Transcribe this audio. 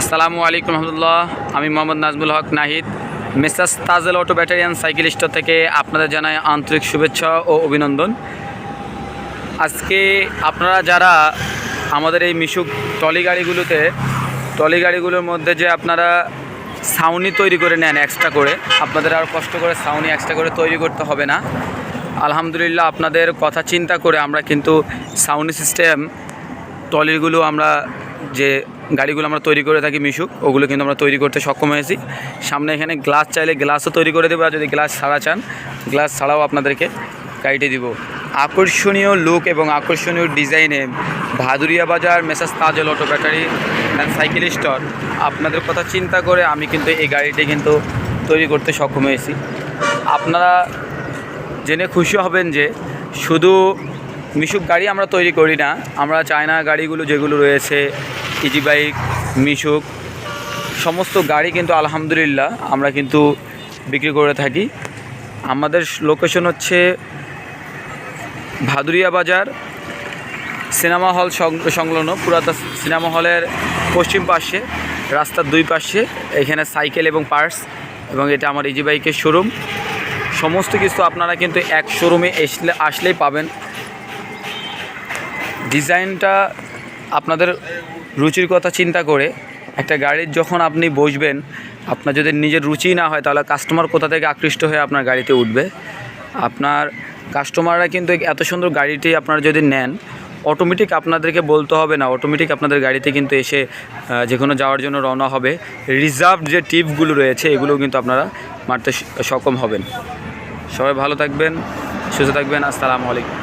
আসসালামু আলাইকুম রহমতুল্লাহ। আমি Mohammad Nazmul Haque Nahid. Messrs Tajel auto battery and cycle store থেকে আপনাদের জানাই আন্তরিক শুভেচ্ছা ও অভিনন্দন। আজকে আপনারা যারা আমাদের এই মিশুক টলি গাড়িগুলোতে টলি গাড়িগুলোর মধ্যে যে আপনারা সাউনি তৈরি করে নেন এক্সট্রা করে, আপনাদের আর কষ্ট করে সাউনি এক্সট্রা করে তৈরি করতে হবে না। আলহামদুলিল্লাহ আপনাদের কথা চিন্তা করে আমরা কিন্তু সাউনি সিস্টেম ট্রলিগুলো আমরা যে গাড়িগুলো আমরা তৈরি করে থাকি মিশুক, ওগুলো কিন্তু আমরা তৈরি করতে সক্ষম হয়েছি। সামনে এখানে গ্লাস চাইলে গ্লাসও তৈরি করে দেবো, আর যদি গ্লাস ছাড়া চান গ্লাস ছাড়াও আপনাদেরকে গাড়িটি দিব। আকর্ষণীয় লুক এবং আকর্ষণীয় ডিজাইনে Bhaduria Bazar messrs Tajal auto battery and cycle store আপনাদের কথা চিন্তা করে আমি কিন্তু এই গাড়িটি কিন্তু তৈরি করতে সক্ষম হয়েছি। আপনারা জেনে খুশি হবেন যে শুধু মিশুক গাড়ি আমরা তৈরি করি না। আমরা চায়না গাড়িগুলো যেগুলো রয়েছে ইজি বাইক মিশুক, সমস্ত গাড়ি কিন্তু আলহামদুলিল্লাহ আমরা কিন্তু বিক্রি করে থাকি। আমাদের লোকেশন হচ্ছে ভাদুরিয়া বাজার, সিনেমা হল সংলগ্ন, পুরাতন সিনেমা হলের পশ্চিম পাশে, রাস্তার দুই পাশে, এখানে সাইকেল এবং পার্স এবং এটা আমার ইজি বাইকের শোরুম সমস্ত কিছু আপনারা কিন্তু এক শোরুমে আসলে আসলেই পাবেন। ডিজাইনটা আপনাদের রুচির কথা চিন্তা করে একটা গাড়ির যখন আপনি বসবেন, আপনার যদি নিজের রুচি না হয়, তাহলে কাস্টমার কোথা থেকে আকৃষ্ট হয়ে আপনার গাড়িতে উঠবে? আপনার কাস্টমাররা কিন্তু এত সুন্দর গাড়িটি আপনারা যদি নেন অটোমেটিক আপনাদেরকে বলতে হবে না অটোমেটিক আপনাদের গাড়িতে কিন্তু এসে যে কোনো যাওয়ার জন্য রওনা হবে। রিজার্ভ যে টিপগুলো রয়েছে, এগুলোও কিন্তু আপনারা মারতে সক্ষম হবেন। সবাই ভালো থাকবেন, সুস্থ থাকবেন, আসসালামু আলাইকুম।